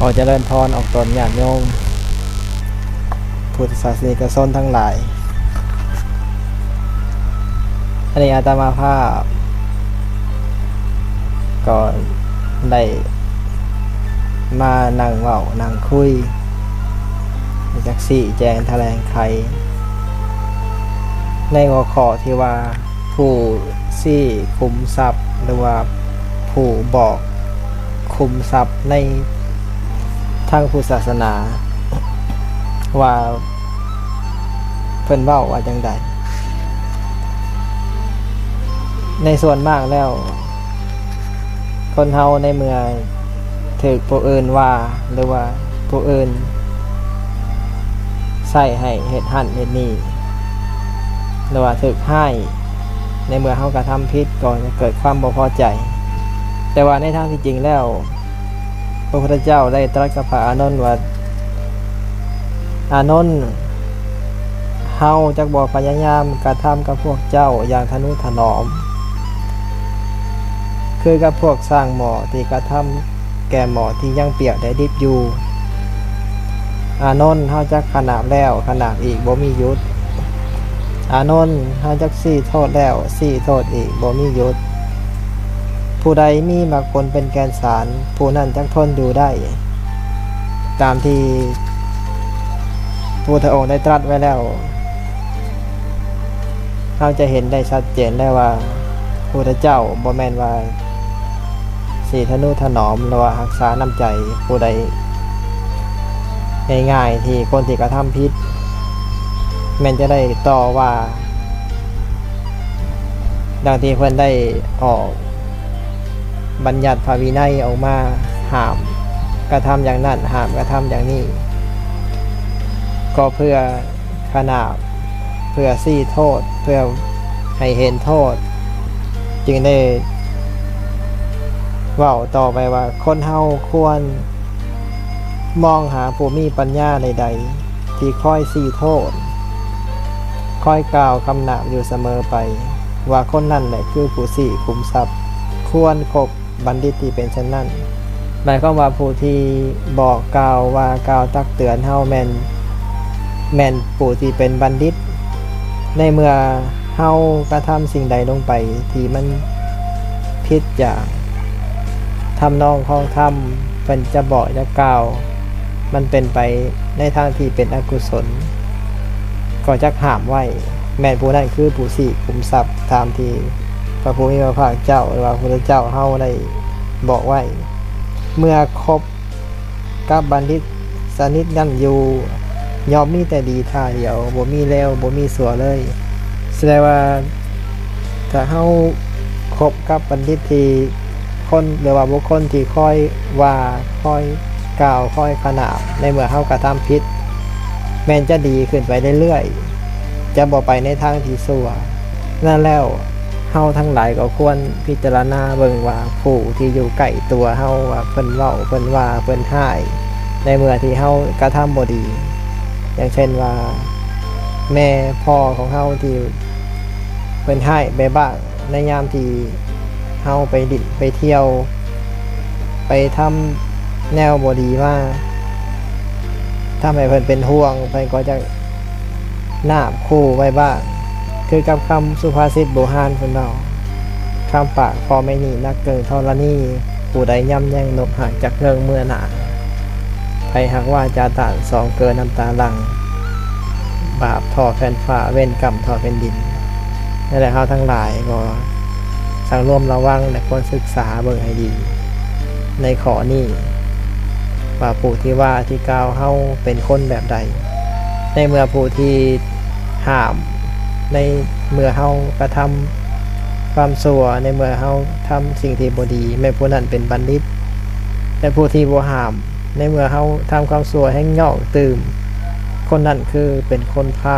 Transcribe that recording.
ขอเจริญพรออกตนญาติโยมพุทธศาสนิกชนทั้งหลาย อันนี้อาตมาภาพ ก็ได้มานั่งเว้านั่งคุยจักสี่แจงแถลงไขในหัวข้อที่ว่าผู้ซี่คุมทรัพย์หรือว่าผู้บอกคุมทรัพย์ใน ทางพุทธศาสนา ว่าเพิ่นเว้าว่าจังใดในส่วนมากแล้ว คนเฮาในเมื่อถือผู้อื่นว่าหรือว่าผู้อื่นใส่ให้เฮ็ดหั่นเฮ็ดนี่หรือว่าถึกให้ในเมื่อเขากระทำผิดก่อนจะเกิดความบ่พอใจ แต่ว่าในทางที่จริงแล้ว พระพุทธเจ้าได้ตรัสกับพระอานนท์ว่า อานนท์เฮาจักบ่พยายามกระทำกับพวกเจ้าอย่างทนุถนอม คือกับพวกสร้างหมอที่กระทำแก่หมอที่ยังเปียกได้ดิบอยู่อานนท์เฮาจักขนาบแล้วขนาบอีกบ่มียุดอานนท์หาจักซี่โทษแล้วซี่โทษอีกบ่มียุด ผู้ใดมีมรรคผลเป็นแกนสาร ผู้นั้นจักทนอยู่ได้ ตามที่พระพุทธองค์ได้ตรัสไว้แล้ว เราจะเห็นได้ชัดเจนได้ว่าพุทธเจ้าบ่แมนว่าสีธนุถนอมหรือว่ารักษาน้ำใจผู้ใดง่ายๆที่คนที่กระทำผิดแม่นจะได้ต่อว่า ดังที่เพื่อนได้ออก บัญญัติภาวินัยออกมาห้ามกระทำอย่างนั้นห้ามกระทำอย่างนี้ ก็เพื่อขนาบเพื่อซี่โทษเพื่อให้เห็นโทษ จึงได้เว่าต่อไปว่า คนเฮาควร มองหาผู้มีปัญญาใดๆที่ค่อยซี่โทษค่อยกล่าวคำหนาบอยู่เสมอไป ว่าคนนั่นแหละคือผู้สี่คุมทรัพย์ ควรคบ บัณฑิตที่เป็นเช่นนั้นหมายความว่าผู้ที่บอกกล่าวว่ากล่าวตักเตือนเฮาแมนแมนผู้ที่เป็นบัณฑิต ในเมื่อเฮากระทำสิ่งใดลงไป ที่มันผิดจากทำนองของธรรมเป็นจะบอกจะกล่าว มันเป็นไปในทางที่เป็นอกุศล ก็จะห้ามไว้ แม่นผู้นั้นคือผู้สี่คุมทรัพย์ตามที่ ระภูมิพระภาคเจ้าหรือว่าพระเจ้าเฮาได้บอกไว้ เมื่อครบกับบัณฑิตสนิทกันอยู่ยอมมีแต่ดีท่าเดียวบ่มีแล้วบ่มีสัวเลยแสดงว่าถ้าเฮาคบกับบัณฑิตที่คนหรือว่าบุคคลที่ค่อยว่าค่อยกล่าวค่อยขนาบในเมื่อเฮากระทำผิดแม้นจะดีขึ้นไปเรื่อยๆจะบอกไปในทางที่สัวนั่นแล้ว เฮาทั้งหลายก็ควรพิจารณาเบิ่งว่าผู้ที่อยู่ใกล้ตัวเฮาว่าเพิ่นเว้าเพิ่นว่าเพิ่นห้ายในเมื่อที่เฮากระทำบ่ดี อย่างเช่นว่า แม่พ่อของเฮาที่เพิ่นห้ายไปบ้างในยามที่เฮาไปดิไปเที่ยว ไปทำแนวบ่ดีมาถ้าไม่เพิ่นเป็นห่วงเพิ่นก็จะนาบคู่ไว้บ้าง คือกับคำสุภาษิตโบราณเพิ่นเนาคำปากพอไม่หนีนักเกินเท่าละนี่ผู้ใดย่ำแย่งนบห่างจากเรื่องเมื่อหนาใครหักว่าจาตานสองเกินน้ำตาลัง บาปทอแผ่นฟ้าเว้นกรรมทอแผ่นดินนั่นแหละเขาทั้งหลายก็สังรวมระวังและควรศึกษาเบิ่งให้ดี ในขอนี้ว่าผู้ที่ว่าที่กล่าวเฮาเป็นคนแบบใด ในเมื่อผู้ที่ห้าม ในเมื่อเฮากระทำความชั่วในเมื่อเฮาทำสิ่งที่บ่ดีแม่ผู้นั้นเป็นบัณฑิต แต่ผู้ที่บ่ห้าม ในเมื่อเฮาทำความชั่วให้งอกตื่มคนนั้นคือเป็นคนพา